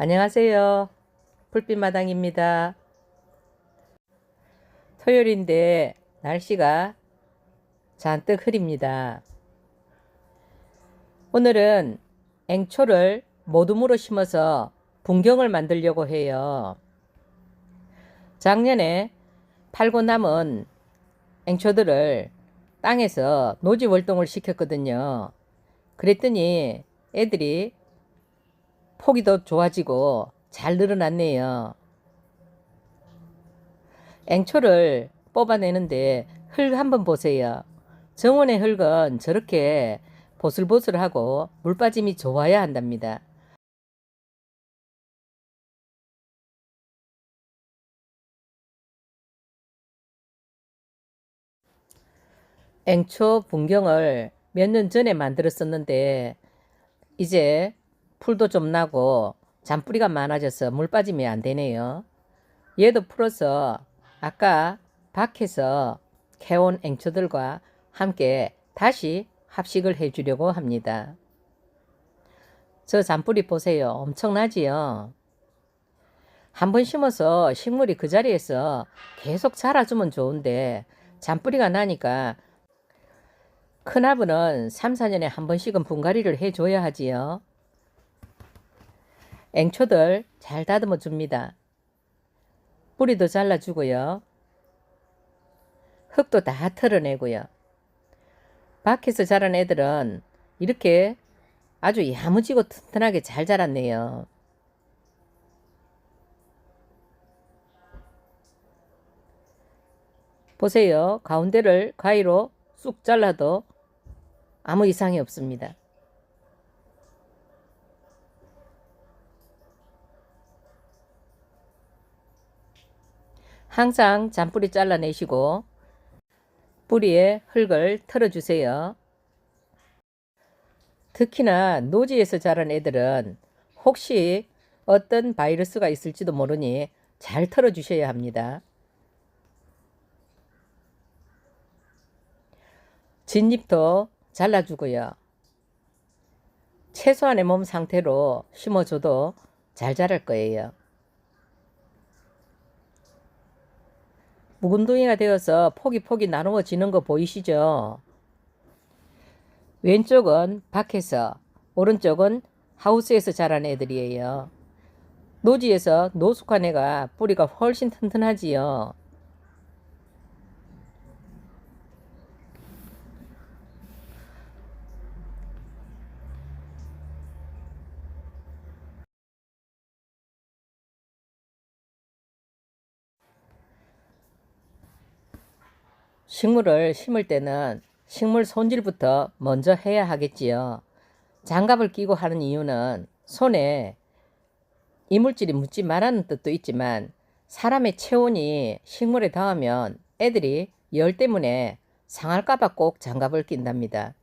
안녕하세요. 불빛마당입니다. 토요일인데 날씨가 잔뜩 흐립니다. 오늘은 앵초를 모둠으로 심어서 분경을 만들려고 해요. 작년에 팔고 남은 앵초들을 땅에서 노지 월동을 시켰거든요. 그랬더니 애들이 폭이 더 좋아지고 잘 늘어났네요. 앵초를 뽑아내는데 흙 한번 보세요. 정원의 흙은 저렇게 보슬보슬하고 물 빠짐이 좋아야 한답니다. 앵초 분경을 몇 년 전에 만들었었는데 이제 풀도 좀 나고 잔뿌리가 많아져서 물 빠짐이 안 되네요. 얘도 풀어서 아까 밖에서 캐온 앵초들과 함께 다시 합식을 해주려고 합니다. 저 잔뿌리 보세요. 엄청나지요? 한 번 심어서 식물이 그 자리에서 계속 자라주면 좋은데 잔뿌리가 나니까 큰아부는 3, 4년에 한 번씩은 분갈이를 해줘야 하지요. 앵초들 잘 다듬어 줍니다. 뿌리도 잘라주고요. 흙도 다 털어내고요. 밖에서 자란 애들은 이렇게 아주 야무지고 튼튼하게 잘 자랐네요. 보세요. 가운데를 가위로 쑥 잘라도 아무 이상이 없습니다. 항상 잔뿌리 잘라내시고 뿌리에 흙을 털어주세요. 특히나 노지에서 자란 애들은 혹시 어떤 바이러스가 있을지도 모르니 잘 털어주셔야 합니다. 진잎도 잘라주고요. 최소한의 몸 상태로 심어줘도 잘 자랄 거예요. 묵은둥이가 되어서 폭이 나누어지는 거 보이시죠? 왼쪽은 밖에서, 오른쪽은 하우스에서 자란 애들이에요. 노지에서 노숙한 애가 뿌리가 훨씬 튼튼하지요. 식물을 심을 때는 식물 손질부터 먼저 해야 하겠지요. 장갑을 끼고 하는 이유는 손에 이물질이 묻지 말라는 뜻도 있지만 사람의 체온이 식물에 닿으면 애들이 열 때문에 상할까봐 꼭 장갑을 낀답니다.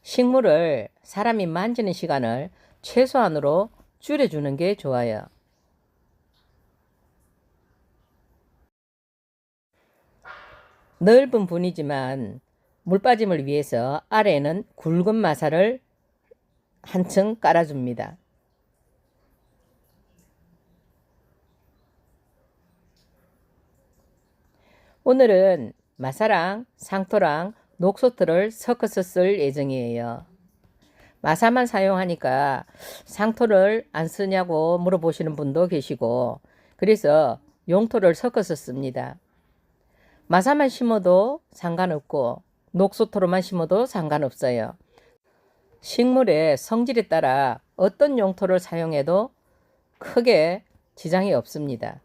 식물을 사람이 만지는 시간을 최소한으로 줄여주는 게 좋아요. 넓은 분이지만 물 빠짐을 위해서 아래에는 굵은 마사를 한층 깔아줍니다. 오늘은 마사랑 상토랑 녹소토를 섞어서 쓸 예정이에요. 마사만 사용하니까 상토를 안 쓰냐고 물어보시는 분도 계시고 그래서 용토를 섞어서 씁니다. 마사만 심어도 상관없고 녹소토로만 심어도 상관없어요. 식물의 성질에 따라 어떤 용토를 사용해도 크게 지장이 없습니다.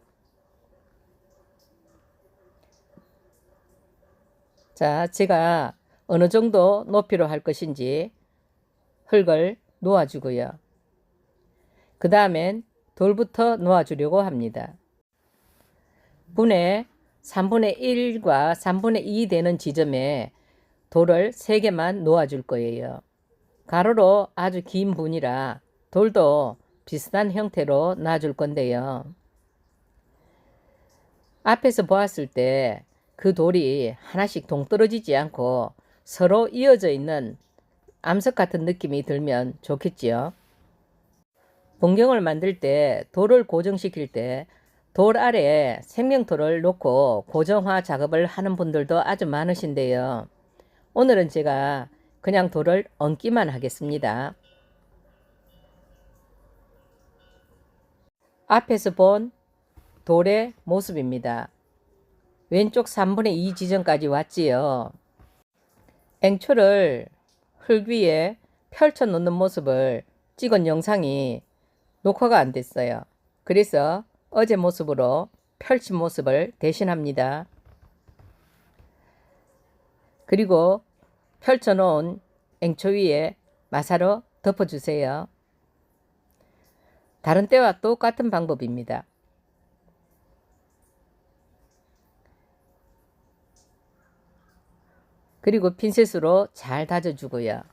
자, 제가 어느 정도 높이로 할 것인지 흙을 놓아주고요. 그 다음엔 돌부터 놓아주려고 합니다. 분에 3분의 1과 3분의 2 되는 지점에 돌을 3개만 놓아줄 거예요. 가로로 아주 긴 분이라 돌도 비슷한 형태로 놔줄 건데요. 앞에서 보았을 때 그 돌이 하나씩 동떨어지지 않고 서로 이어져 있는 암석 같은 느낌이 들면 좋겠지요. bun경을 만들 때 돌을 고정시킬 때 돌 아래에 생명토를 놓고 고정화 작업을 하는 분들도 아주 많으신데요. 오늘은 제가 그냥 돌을 얹기만 하겠습니다. 앞에서 본 돌의 모습입니다. 왼쪽 3분의 2 지점까지 왔지요. 앵초를 흙 위에 펼쳐 놓는 모습을 찍은 영상이 녹화가 안 됐어요. 그래서 어제 모습으로 펼친 모습을 대신합니다. 그리고 펼쳐 놓은 앵초 위에 마사로 덮어주세요. 다른 때와 똑같은 방법입니다. 그리고 핀셋으로 잘 다져주고요.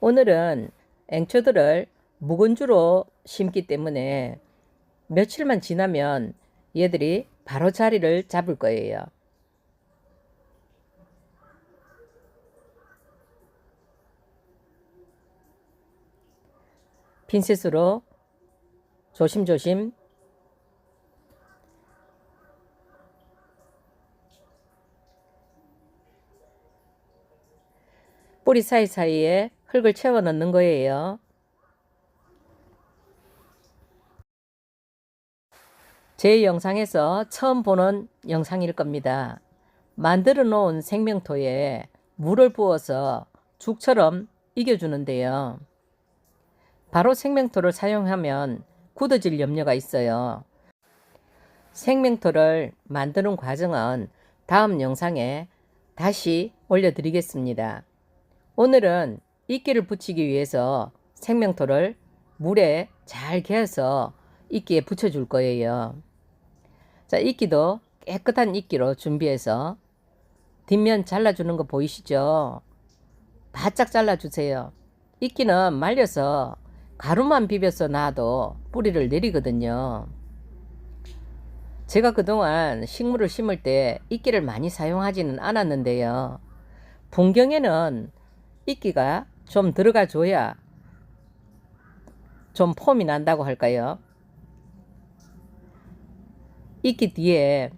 오늘은 앵초들을 묵은 주로 심기 때문에 며칠만 지나면 얘들이 바로 자리를 잡을 거예요. 핀셋으로 조심조심 뿌리 사이사이에 흙을 채워 넣는 거예요. 제 영상에서 처음 보는 영상일 겁니다. 만들어 놓은 생명토에 물을 부어서 죽처럼 이겨주는데요. 바로 생명토를 사용하면 굳어질 염려가 있어요. 생명토를 만드는 과정은 다음 영상에 다시 올려드리겠습니다. 오늘은 이끼를 붙이기 위해서 생명토를 물에 잘 개어서 이끼에 붙여줄 거예요. 자, 이끼도 깨끗한 이끼로 준비해서 뒷면 잘라주는 거 보이시죠? 바짝 잘라주세요. 이끼는 말려서 가루만 비벼서 놔도 뿌리를 내리거든요. 제가 그동안 식물을 심을 때 이끼를 많이 사용하지는 않았는데요. 분경에는 이끼가 좀 들어가 줘야 좀 폼이 난다고 할까요? 이끼 뒤에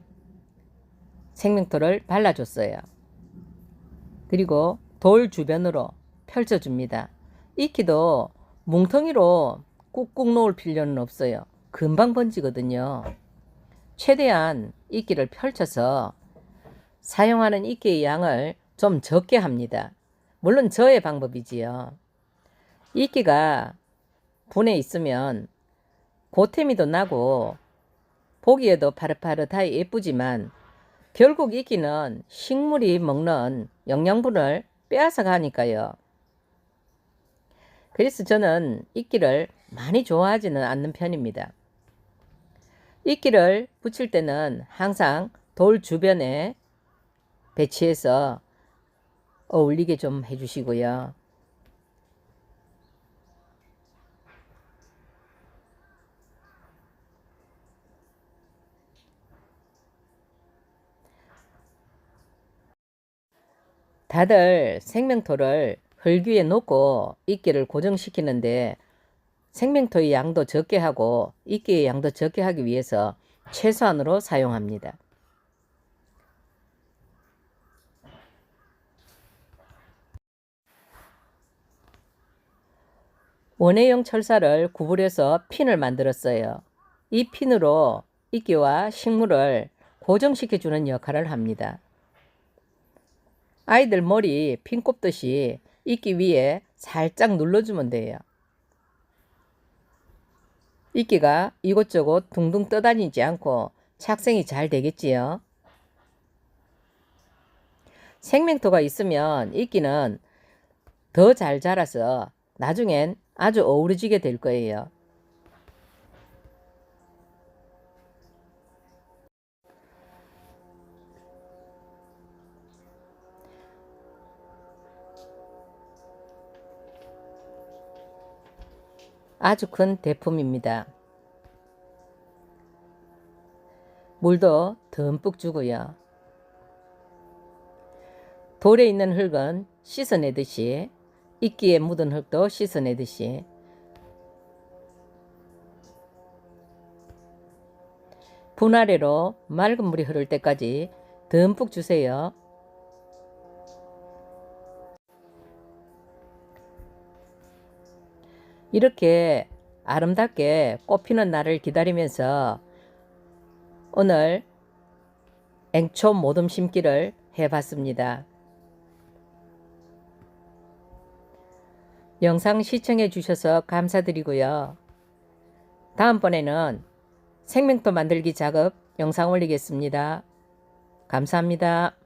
생명토를 발라줬어요. 그리고 돌 주변으로 펼쳐줍니다. 이끼도 뭉텅이로 꾹꾹 놓을 필요는 없어요. 금방 번지거든요. 최대한 이끼를 펼쳐서 사용하는 이끼의 양을 좀 적게 합니다. 물론 저의 방법이지요. 이끼가 분에 있으면 고태미도 나고 보기에도 파릇파릇하게 예쁘지만 결국 이끼는 식물이 먹는 영양분을 빼앗아 가니까요. 그래서 저는 이끼를 많이 좋아하지는 않는 편입니다. 이끼를 붙일 때는 항상 돌 주변에 배치해서 어울리게 좀 해주시고요. 다들 생명토를 흙 위에 놓고 이끼를 고정시키는데 생명토의 양도 적게 하고 이끼의 양도 적게 하기 위해서 최소한으로 사용합니다. 원해용 철사를 구부려서 핀을 만들었어요. 이 핀으로 이끼와 식물을 고정시켜주는 역할을 합니다. 아이들 머리 핀 꼽듯이 이끼 위에 살짝 눌러주면 돼요. 이끼가 이곳저곳 둥둥 떠다니지 않고 착생이 잘 되겠지요. 생명토가 있으면 이끼는 더 잘 자라서 나중엔 아주 어우러지게 될 거예요. 아주 큰 대품입니다. 물도 듬뿍 주고요. 돌에 있는 흙은 씻어내듯이 이끼에 묻은 흙도 씻어내듯이 분아래로 맑은 물이 흐를 때까지 듬뿍 주세요. 이렇게 아름답게 꽃피는 날을 기다리면서 오늘 앵초 모듬 심기를 해봤습니다. 영상 시청해 주셔서 감사드리고요. 다음번에는 생명토 만들기 작업 영상 올리겠습니다. 감사합니다.